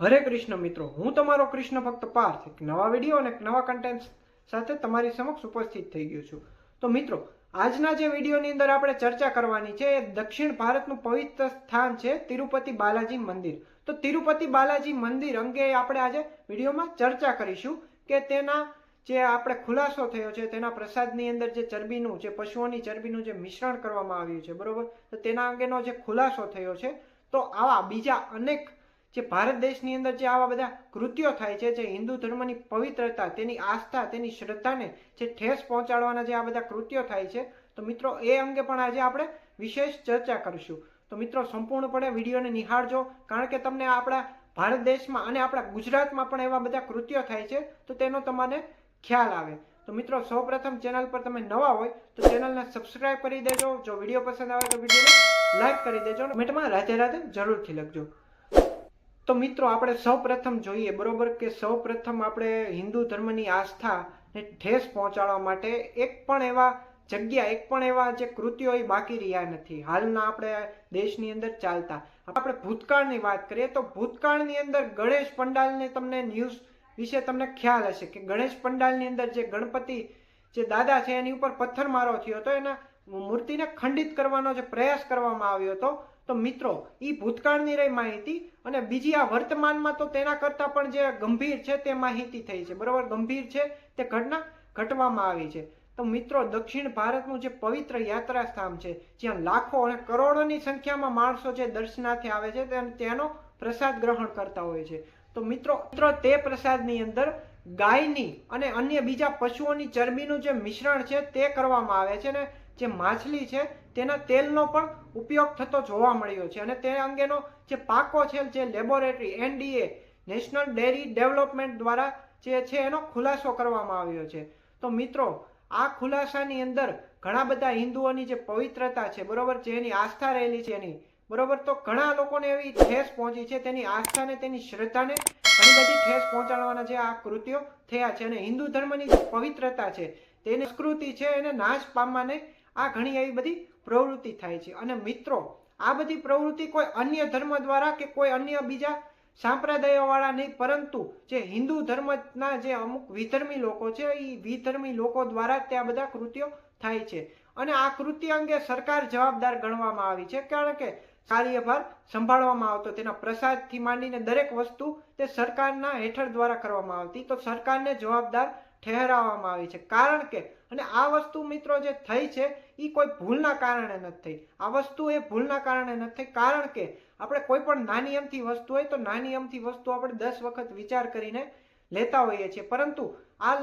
હરે કૃષ્ણ મિત્રો, હું તમારો કૃષ્ણ ભક્ત પાર્થ, એક નવા વીડિયો અને એક નવા કન્ટેન્ટ સાથે તમારી સમક્ષ ઉપસ્થિત થઈ ગયો છું. તો મિત્રો, આજના જે વિડીયોની અંદર આપણે ચર્ચા કરવાની છે, એ દક્ષિણ ભારતનું પવિત્ર સ્થાન છે તિરુપતિ બાલાજી મંદિર. તો તિરુપતિ બાલાજી મંદિર અંગે આપણે આજે વિડીયોમાં ચર્ચા કરીશું કે તેના જે આપણે ખુલાસો થયો છે, તેના પ્રસાદની અંદર જે ચરબીનું, જે પશુઓની ચરબીનું જે મિશ્રણ કરવામાં આવ્યું છે, બરોબર? તો તેના અંગેનો જે ખુલાસો થયો છે, તો આવા બીજા અનેક જે ભારત દેશની અંદર જે આવા બધા કૃત્યો થાય છે, જે હિન્દુ ધર્મની પવિત્રતા, તેની આસ્થા, તેની શ્રદ્ધાને જે ઠેસ પહોંચાડવાના જે આ બધા કૃત્યો થાય છે, તો મિત્રો એ અંગે પણ આજે આપણે વિશેષ ચર્ચા કરીશું. તો મિત્રો સંપૂર્ણપણે વિડીયોને નિહાળજો, કારણ કે તમને આપણા ભારત દેશમાં અને આપણા ગુજરાતમાં પણ એવા બધા કૃત્યો થાય છે, તો તેનો તમને ખ્યાલ આવે. તો મિત્રો સૌપ્રથમ ચેનલ પર તમે નવા હોય, તો ચેનલને સબસ્ક્રાઇબ કરી દેજો. જો વીડિયો પસંદ આવે તો વિડીયોને લાઈક કરી દેજો મિટમાં રાધે રાધે જરૂરથી લખજો. તો મિત્રો આપણે સૌપ્રથમ જોઈએ, બરોબર, કે સૌપ્રથમ આપણે હિન્દુ ધર્મની આસ્થાને ઠેસ પહોંચાડવા માટે એક પણ એવા જગ્યા, એક પણ એવા જે કૃત્યો એ બાકી રહ્યા નથી. હાલના આપણે દેશની અંદર ચાલતા. આપણે ભૂતકાળની વાત કરીએ તો ભૂતકાળની અંદર ગણેશ પંડાલને તમને ન્યૂઝ વિશે તમને ખ્યાલ હશે કે ગણેશ પંડાલની અંદર જે ગણપતિ, જે દાદા છે, એની ઉપર પથ્થરમારો થયો હતો. એના મૂર્તિને ખંડિત કરવાનો જે પ્રયાસ કરવામાં આવ્યો હતો. તો મિત્રો એ ભૂતકાળની રહી માહિતી અને બીજી આ વર્તમાનમાં તો તેના કરતાં પણ જે ગંભીર છે તે માહિતી થઈ છે. બરોબર? ગંભીર છે તે ઘટના ઘટવામાં આવી છે. તો મિત્રો, દક્ષિણ ભારતનું જે પવિત્ર યાત્રા સ્થાન છે, જ્યાં લાખો અને કરોડોની સંખ્યામાં માણસો જે દર્શનાર્થે આવે છે, તેનો પ્રસાદ ગ્રહણ કરતા હોય છે. તો મિત્રો મિત્રો તે પ્રસાદની અંદર ગાયની અને અન્ય બીજા પશુઓની ચરબીનું જે મિશ્રણ છે તે કરવામાં આવે છે ને જે માછલી છે તેના તેલનો પણ ઉપયોગ થતો જોવા મળ્યો છે અને તે અંગેનો જે પાકો છે જે laboratory, NDA, national dairy development દ્વારા જે છે એનો ખુલાસો કરવામાં આવ્યો છે. તો મિત્રો, આ ખુલાસાની અંદર ઘણા બધા હિન્દુઓની જે પવિત્રતા છે, બરોબર, જે એની આસ્થા રહેલી છે એની, બરોબર, તો ઘણા લોકોને એવી ઠેસ પહોંચી છે, તેની આસ્થાને, તેની શ્રદ્ધાને ઘણી બધી ઠેસ પહોંચાડવાના જે આ કૃત્યો થયા છે અને હિન્દુ ધર્મની જે પવિત્રતા છે, તેની સંસ્કૃતિ છે એને નાશ પામવાને આ ઘણી એવી બધી પ્રવૃત્તિ થાય છે. અને મિત્રો, આ બધી પ્રવૃત્તિ કોઈ અન્ય ધર્મ દ્વારા કે કોઈ અન્ય બીજા સાંપ્રદાયોવાળા નહીં, પરંતુ જે હિન્દુ ધર્મના જે અમુક વિધર્મી લોકો છે, એ વિધર્મી લોકો દ્વારા તે આ બધા કૃત્યો થાય છે. અને આ કૃત્ય અંગે સરકાર જવાબદાર ગણવામાં આવી છે. કારણ કે કાર્યભાર સંભાળવામાં આવતો, તેના પ્રસાદથી માંડીને દરેક વસ્તુ તે સરકારના હેઠળ દ્વારા કરવામાં આવતી. તો સરકારને જવાબદાર ઠેરાવવામાં આવી છે. કારણ કે અને આ વસ્તુ મિત્રો જે થઈ છે એ કોઈ ભૂલના કારણે નથી થઈ. આ વસ્તુ એ ભૂલના કારણે નથી થઈ. કારણ કે આપણે કોઈ પણ નાની અમથી વસ્તુ હોય તો નાની અમથી વસ્તુ આપણે દસ વખત વિચાર કરીને લેતા હોઈએ છીએ. પરંતુ આ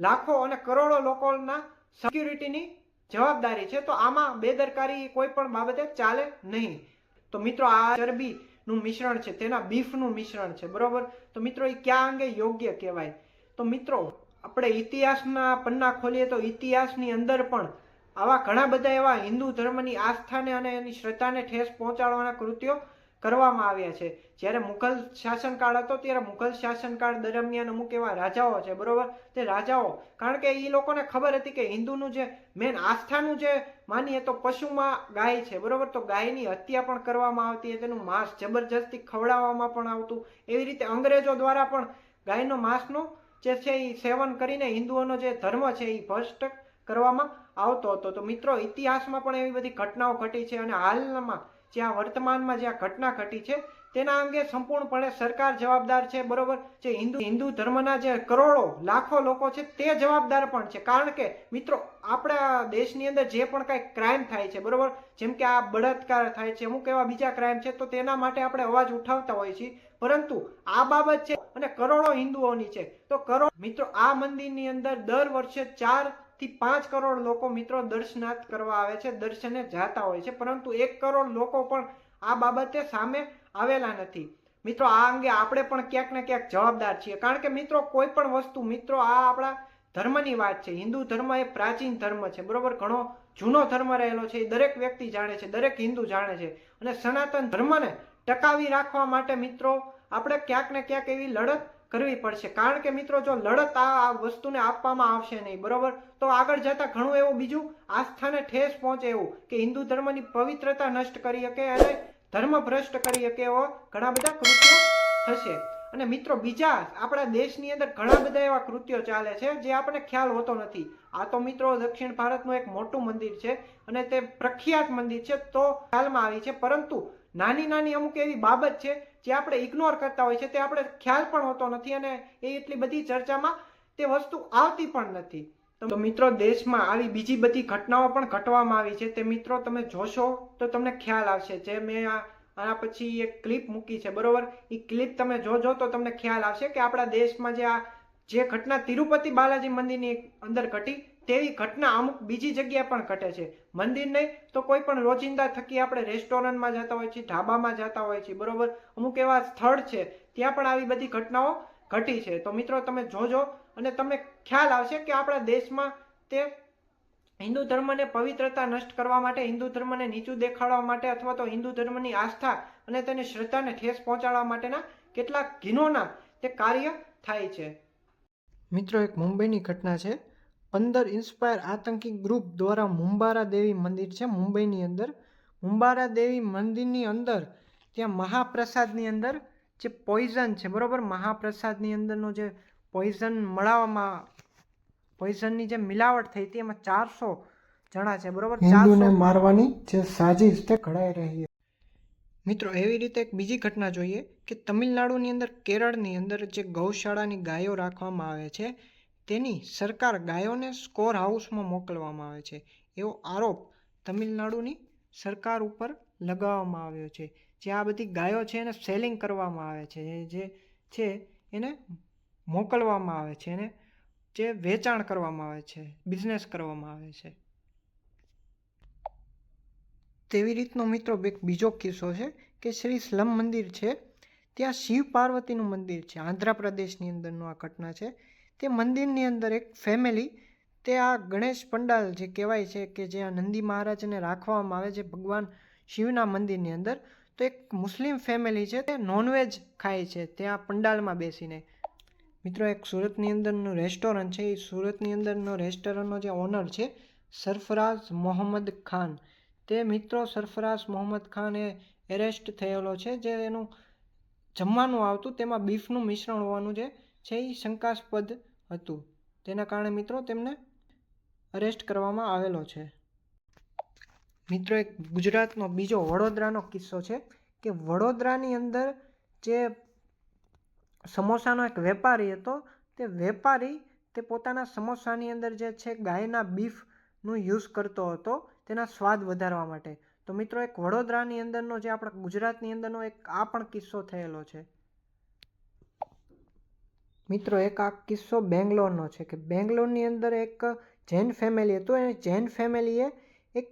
લાખો અને કરોડો લોકોના સિક્યુરિટીની જવાબદારી છે, તો આમાં બેદરકારી કોઈ પણ બાબતે ચાલે નહીં. તો મિત્રો, આ ચરબીનું મિશ્રણ છે, તેના બીફનું મિશ્રણ છે, બરોબર? તો મિત્રો એ ક્યાં અંગે યોગ્ય કહેવાય? તો મિત્રો આપણે ઇતિહાસના પન્ના ખોલીએ તો ઇતિહાસની અંદર પણ આવા ઘણા બધા એવા હિન્દુ ધર્મની આસ્થાને અને એની શ્રદ્ધાને ઠેસ પહોંચાડવાના કૃત્યો કરવામાં આવ્યા છે. જ્યારે મુઘલ શાસનકાળ હતો ત્યારે મુઘલ શાસનકાળ દરમિયાન અમુક એવા રાજાઓ છે, બરોબર? તે રાજાઓ, કારણ કે એ લોકોને ખબર હતી કે હિન્દુનું જે મેન આસ્થાનું જે માનીએ તો પશુમાં ગાય છે, બરોબર? તો ગાયની હત્યા પણ કરવામાં આવતી, તેનું માંસ જબરજસ્તી ખવડાવવામાં પણ આવતું. એવી રીતે અંગ્રેજો દ્વારા પણ ગાયનો માંસનું જે છે એ સેવન કરીને હિન્દુઓનો જે ધર્મ છે એ ભ્રષ્ટ કરવામાં આવતો હતો. તો મિત્રો, ઇતિહાસમાં પણ એવી બધી ઘટનાઓ ઘટી છે અને હાલમાં જે આ વર્તમાનમાં જે આ ઘટના ઘટી છે, તેના અંગે સંપૂર્ણપણે સરકાર જવાબદાર છે, બરોબર? જે હિન્દુ હિન્દુ ધર્મના જે કરોડો, લાખો લોકો છે, તે જવાબદાર પણ છે. કારણ કે, મિત્રો, આપણા દેશની અંદર જે પણ કાંઈ ક્રાઇમ થાય છે, બરોબર? જેમ કે આ બળાત્કાર થાય છે, અમુક એવા બીજા ક્રાઇમ છે, તો તેના માટે આપણે અવાજ ઉઠાવતા હોઈએ છીએ. પરંતુ આ બાબત છે અને કરોડો હિન્દુઓની છે. તો કરોડ મિત્રો, આ મંદિરની અંદર દર વર્ષે ચાર થી પાંચ કરોડ લોકો મિત્રો દર્શનાર્થ કરવા આવે છે, દર્શને જાતા હોય છે, પરંતુ એક કરોડ લોકો પણ આ બાબતે સામે આવેલા નથી. મિત્રો, આ અંગે આપણે પણ ક્યાંક ને ક્યાંક જવાબદાર છીએ. કારણ કે મિત્રો, કોઈ પણ વસ્તુ, મિત્રો, આ આપણા ધર્મની વાત છે. હિન્દુ ધર્મ એ પ્રાચીન ધર્મ છે, બરોબર? ઘણો જૂનો ધર્મ રહેલો છે, એ દરેક વ્યક્તિ જાણે છે, દરેક હિન્દુ જાણે છે. અને સનાતન ધર્મને ટકાવી રાખવા માટે મિત્રો, આપણે ક્યાંક ને ક્યાંક એવી લડત કરવી પડશે. કારણ કે મિત્રો, જો લડત આ વસ્તુને આપવામાં આવશે નહીં, બરોબર? તો આગળ જતા ઘણું એવું બીજું આસ્થાને ઠેસ પહોંચે એવું કે હિન્દુ ધર્મની પવિત્રતા નષ્ટ કરી શકે અને ધર્મ ભ્રષ્ટ કરી શકે એવો ઘણા બધા કૃત્યો થશે. અને મિત્રો, બીજા આપણા દેશની અંદર ઘણા બધા એવા કૃત્યો ચાલે છે જે આપણને ખ્યાલ હોતો નથી. આ તો મિત્રો, દક્ષિણ ભારતનું એક મોટું મંદિર છે અને તે પ્રખ્યાત મંદિર છે તો ખ્યાલમાં આવી છે. પરંતુ નાની નાની અમુક એવી બાબત છે, જે આપણે ઇગ્નોર કરતા હોય છે, તે આપણે ખ્યાલ પણ હોતો નથી અને એ એટલી બધી ચર્ચામાં તે વસ્તુ આવતી પણ નથી. તો મિત્રો, દેશમાં આવી બીજી બધી ઘટનાઓ પણ ઘટવામાં આવી છે. તે મિત્રો, તમે જોશો તો તમને ખ્યાલ આવશે. જે મેં આના પછી એક ક્લિપ મૂકી છે, બરોબર? એ ક્લિપ તમે જોજો તો તમને ખ્યાલ આવશે કે આપણા દેશમાં જે આ, જે ઘટના તિરુપતિ બાલાજી મંદિરની અંદર ઘટી તેવી ઘટના અમુક બીજી જગ્યાએ પણ ઘટે છે. મંદિર નહીં તો કોઈ પણ રોજિંદા થકી આપણે રેસ્ટોરન્ટમાં જતા હોય છીએ ઢાબામાં જતા હોય છીએ, બરોબર? અમુક એવા સ્થળ છે, ત્યાં પણ આવી બધી ઘટનાઓ ઘટી છે. તો મિત્રો, તમે જોજો અને તમને ખ્યાલ આવશે કે આપણા દેશમાં તે હિન્દુ ધર્મને પવિત્રતા નષ્ટ કરવા માટે, હિન્દુ ધર્મને નીચું દેખાડવા માટે અથવા તો હિન્દુ ધર્મની આસ્થા અને તેની શ્રદ્ધાને ઠેસ પહોંચાડવા માટેના કેટલાક ઘીનોના તે કાર્ય થાય છે. મિત્રો, એક મુંબઈની ઘટના છે. પંદર ઇન્સ્પાયર આતંકી ગ્રુપ દ્વારા મુંબારા દેવી મંદિર છે મુંબઈની અંદર. મુંબારા દેવી મંદિરની અંદર ત્યાં મહાપ્રસાદની અંદર જે પોઈઝન છે બરોબર? મહાપ્રસાદની અંદરનો જે પોઈઝન મળવામાં પોઈઝનની જે મિલાવટ થઈ હતી એમાં ચારસો જણા છે બરાબર? હિન્દુને મારવાની જે સાજિશ તે ઘડાઈ રહી મિત્રો એવી રીતે એક બીજી ઘટના જોઈએ કે તમિલનાડુની અંદર કેરળની અંદર જે ગૌશાળાની ગાયો રાખવામાં આવે છે તેની સરકાર ગાયોને સ્કોર હાઉસમાં મોકલવામાં આવે છે. એવો આરોપ તમિલનાડુની સરકાર ઉપર લગાવવામાં આવ્યો છે. જે આ બધી ગાયો છે એને સેલિંગ કરવામાં આવે છે. જે- છે એને મોકલવામાં આવે છે. એને જે વેચાણ કરવામાં આવે છે બિઝનેસ કરવામાં આવે છે. તેવી રીતનો મિત્રો એક બીજો કિસ્સો છે કે શ્રી સ્લમ મંદિર છે. ત્યાં શિવ પાર્વતીનું મંદિર છે. આંધ્રપ્રદેશની અંદરનું આ ઘટના છે. તે મંદિરની અંદર એક ફેમિલી તે આ ગણેશ પંડાલ જે કહેવાય છે કે જે આ નંદી મહારાજને રાખવામાં આવે છે, ભગવાન શિવના મંદિરની અંદર, તો એક મુસ્લિમ ફેમિલી છે, તે નોનવેજ ખાય છે ત્યાં પંડાલમાં બેસીને. મિત્રો, એક સુરતની અંદરનું રેસ્ટોરન્ટ છે, એ સુરતની અંદરનો રેસ્ટોરન્ટનો જે ઓનર છે, સરફરાઝ મોહમ્મદ ખાન. તે મિત્રો, સરફરાઝ મોહમ્મદ ખાન એ એરેસ્ટ થયેલો છે, જે એનું જમવાનું આવતું, તેમાં બીફનું મિશ્રણ હોવાનું જે છે, એ શંકાસ્પદ હતું. તેના કારણે મિત્રો તેમને અરેસ્ટ કરવામાં આવેલો છે. મિત્રો એક ગુજરાતનો બીજો વડોદરાનો કિસ્સો છે કે વડોદરાની અંદર જે સમોસાનો એક વેપારી હતો, તે વેપારી તે પોતાના સમોસાની અંદર જે છે ગાયના બીફનું યુઝ કરતો હતો, તેના સ્વાદ વધારવા માટે. તો મિત્રો એક વડોદરાની અંદરનો જે આપણા ગુજરાતની અંદરનો એક આ પણ કિસ્સો થયેલો છે. મિત્રો, એક આ કિસ્સો બેંગ્લોરનો છે કે બેંગ્લોરની અંદર એક જૈન ફેમિલી હતું. અને જૈન ફેમિલીએ એક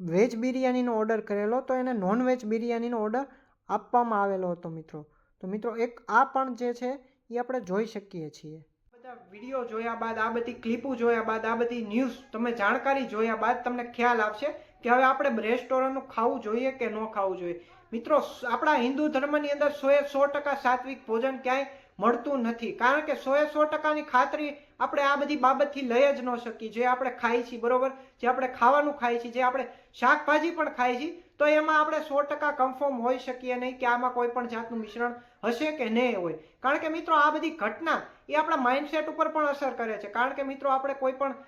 વેજ બિરયાનીનો ઓર્ડર કરેલો તો એને નોન વેજ બિરયાનીનો ઓર્ડર આપવામાં આવેલો હતો મિત્રો. તો મિત્રો, એક આ પણ જે છે એ આપણે જોઈ શકીએ છીએ. બધા વીડિયો જોયા બાદ, આ બધી ક્લિપો જોયા બાદ, આ બધી ન્યૂઝ તમે જાણકારી જોયા બાદ તમને ખ્યાલ આવશે કે હવે આપણે રેસ્ટોરન્ટનું ખાવું જોઈએ કે ન ખાવું જોઈએ. મિત્રો, આપણા હિન્દુ ધર્મની અંદર સો એ સો ટકા સાત્વિક ભોજન ક્યાંય મળતું નથી. કારણ કે સો એ સો ટકાની ખાતરી આપણે આ બધી બાબતથી લઈ જ ન શકીએ. જે આપણે ખાઈ છીએ, બરોબર? જે આપણે ખાવાનું ખાઈએ છીએ, જે આપણે શાકભાજી પણ ખાઈએ છીએ, તો એમાં આપણે સો ટકા કન્ફર્મ હોઈ શકીએ નહીં કે આમાં કોઈ પણ જાતનું મિશ્રણ હશે કે નહીં હોય. કારણ કે મિત્રો, આ બધી ઘટના એ આપણા માઇન્ડસેટ ઉપર પણ અસર કરે છે. કારણ કે મિત્રો, આપણે કોઈ પણ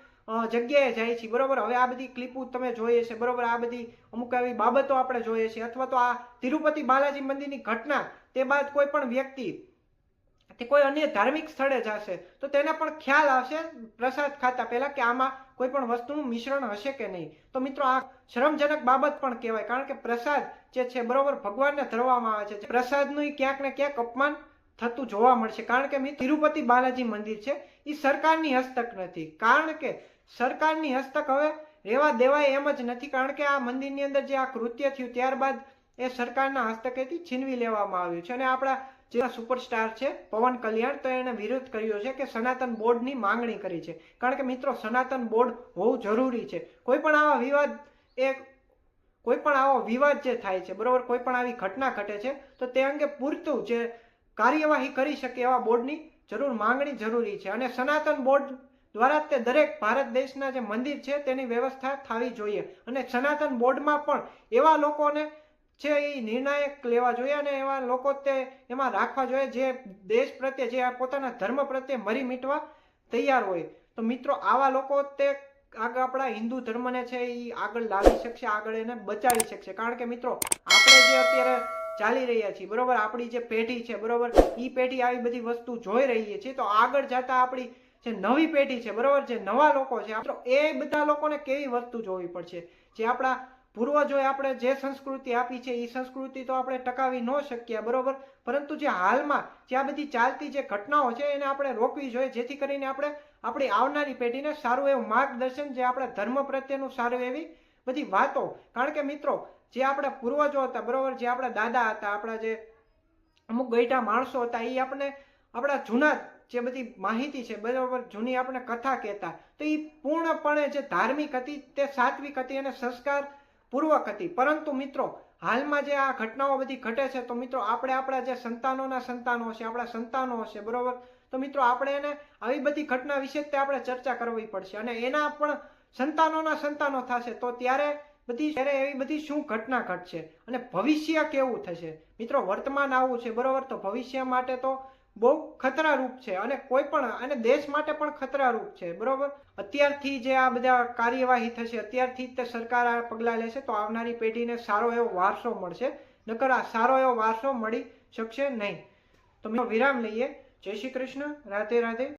જગ્યાએ જાય છીએ, બરોબર? હવે આ બધી ક્લિપો તમે જોઈએ છે, બરોબર? આ બધી અમુક આવી બાબતો આપણે જોઈએ છીએ અથવા તો આ તિરુપતિ બાલાજી મંદિરની ઘટના, તે બાદ કોઈ પણ વ્યક્તિ તે કોઈ અન્ય ધાર્મિક સ્થળે જશે, તો તેને પણ ખ્યાલ આવશે પ્રસાદ ખાતા પહેલા કે આમાં કોઈ પણ વસ્તુનું મિશ્રણ હશે કે નહીં. તો મિત્રો, આ શ્રમજનક બાબત પણ કહેવાય, કારણ કે પ્રસાદ જે છે, બરોબર ભગવાનને ધરવામાં આવે છે. પ્રસાદનું ક્યાંક ને ક્યાંક અપમાન થતું જોવા મળશે. કારણ કે તિરુપતિ બાલાજી મંદિર છે એ સરકારની હસ્તક નથી. કારણ કે સરકારની હસ્તક હવે રેવા દેવાય એમ જ નથી, કારણ કે આ મંદિરની અંદર જે આ કૃત્ય થયું, ત્યારબાદ એ સરકારના હસ્તકેથી છીનવી લેવામાં આવ્યું છે. અને આપણા જે સુપરસ્ટાર છે, પવન કલ્યાણ તો એને વિરોધ કર્યો છે કે સનાતન બોર્ડની માંગણી કરી છે. કારણ કે મિત્રો, સનાતન બોર્ડ હોવું જરૂરી છે. કોઈ પણ આવા વિવાદ એ કોઈ પણ આવો વિવાદ જે થાય છે, બરોબર, કોઈ પણ આવી ઘટના ઘટે છે, તો તે અંગે પૂરતું જે કાર્યવાહી કરી શકે એવા બોર્ડની જરૂર, માંગણી જરૂરી છે. અને સનાતન બોર્ડ દ્વારા તે દરેક ભારત દેશના જે મંદિર છે, તેની વ્યવસ્થા થવી જોઈએ. અને સનાતન બોર્ડમાં પણ એવા લોકોને છે એ નિર્ણાયક લેવા જોઈએ અને એવા લોકો તે એમાં રાખવા જોઈએ જે દેશ પ્રત્યે, જે પોતાના ધર્મ પ્રત્યે મરી મીટવા તૈયાર હોય. તો મિત્રો, આવા લોકો તે આગળ આપણા હિન્દુ ધર્મને છે એ આગળ લાવી શકશે, આગળ એને બચાવી શકશે. કારણ કે મિત્રો, આપણે જે અત્યારે ચાલી રહ્યા છીએ, બરોબર? આપણી જે પેઢી છે, બરોબર? એ પેઢી આવી બધી વસ્તુ જોઈ રહી છે તો આગળ જતા આપણી જે નવી પેઢી છે, બરોબર? જે નવા લોકો છે, મિત્રો, એ બધા લોકોને કેવી વસ્તુ જોવી પડશે? જે આપણા પૂર્વજોએ આપણે જે સંસ્કૃતિ આપી છે એ સંસ્કૃતિ તો આપણે ટકાવી ન શકીએ બરોબર? પરંતુ જે હાલમાં જે આ બધી ચાલતી જે ઘટનાઓ છે, એને આપણે રોકવી જોઈએ, જેથી કરીને આપણે આપણી આવનારી પેઢીને સારું એવું માર્ગદર્શન, જે આપણા ધર્મ પ્રત્યેનું સારું એવી બધી વાતો. કારણ કે મિત્રો, જે આપણા પૂર્વજો હતા, બરોબર? જે આપણા દાદા હતા, આપણા જે અમુક ગઈઢા માણસો હતા એ આપણે આપણા જૂના જે બધી માહિતી છે, બરાબર? જૂની આપણે કથા કહેતા. તો એ પૂર્ણપણે જે ધાર્મિક હતી, તે સાત્વિક હતી અને સંસ્કાર પૂર્વક હતી પરંતુ મિત્રો, હાલમાં જે આ ઘટનાઓ બધી ઘટે છે, તો મિત્રો આપણે આપણા જે સંતાનોના સંતાનો હશે, આપણા સંતાનો હશે, બરોબર? તો મિત્રો આપણે એને આવી બધી ઘટના વિશે તે આપણે ચર્ચા કરવી પડશે. અને એના પણ સંતાનોના સંતાનો થશે, તો ત્યારે બધી ત્યારે એવી બધી શું ઘટના ઘટશે? અને ભવિષ્ય કેવું થશે? મિત્રો, વર્તમાન આવું છે, બરોબર? તો ભવિષ્ય માટે તો બહુ ખતરારૂપ છે અને કોઈ પણ, અને દેશ માટે પણ ખતરારૂપ છે, બરોબર? અત્યારથી જે આ બધા કાર્યવાહી થશે, અત્યારથી જ તે સરકાર આ પગલાં લેશે તો આવનારી પેઢીને સારો એવો વારસો મળશે, નકર આ સારો એવો વારસો મળી શકશે નહીં. તો મેં વિરામ લઈએ. જય શ્રી કૃષ્ણ. રાધે રાધે.